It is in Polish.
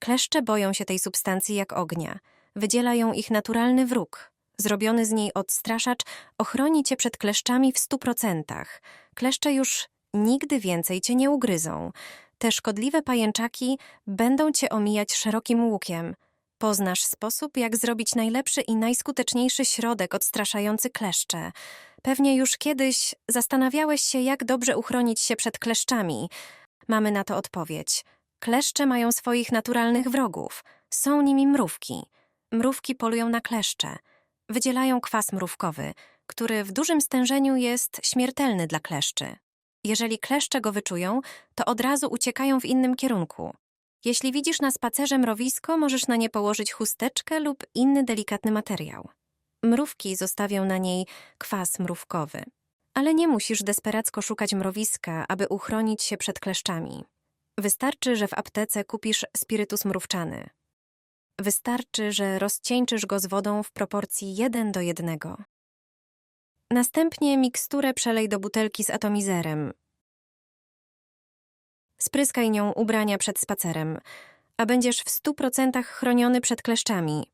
Kleszcze boją się tej substancji jak ognia. Wydziela ją ich naturalny wróg. Zrobiony z niej odstraszacz ochroni cię przed kleszczami w stu procentach. Kleszcze już nigdy więcej cię nie ugryzą. Te szkodliwe pajęczaki będą cię omijać szerokim łukiem. Poznasz sposób, jak zrobić najlepszy i najskuteczniejszy środek odstraszający kleszcze. Pewnie już kiedyś zastanawiałeś się, jak dobrze uchronić się przed kleszczami. Mamy na to odpowiedź. Kleszcze mają swoich naturalnych wrogów. Są nimi mrówki. Mrówki polują na kleszcze. Wydzielają kwas mrówkowy, który w dużym stężeniu jest śmiertelny dla kleszczy. Jeżeli kleszcze go wyczują, to od razu uciekają w innym kierunku. Jeśli widzisz na spacerze mrowisko, możesz na nie położyć chusteczkę lub inny delikatny materiał. Mrówki zostawią na niej kwas mrówkowy. Ale nie musisz desperacko szukać mrowiska, aby uchronić się przed kleszczami. Wystarczy, że w aptece kupisz spirytus mrówczany. Wystarczy, że rozcieńczysz go z wodą w proporcji 1 do 1. Następnie miksturę przelej do butelki z atomizerem. Spryskaj nią ubrania przed spacerem, a będziesz w 100% chroniony przed kleszczami.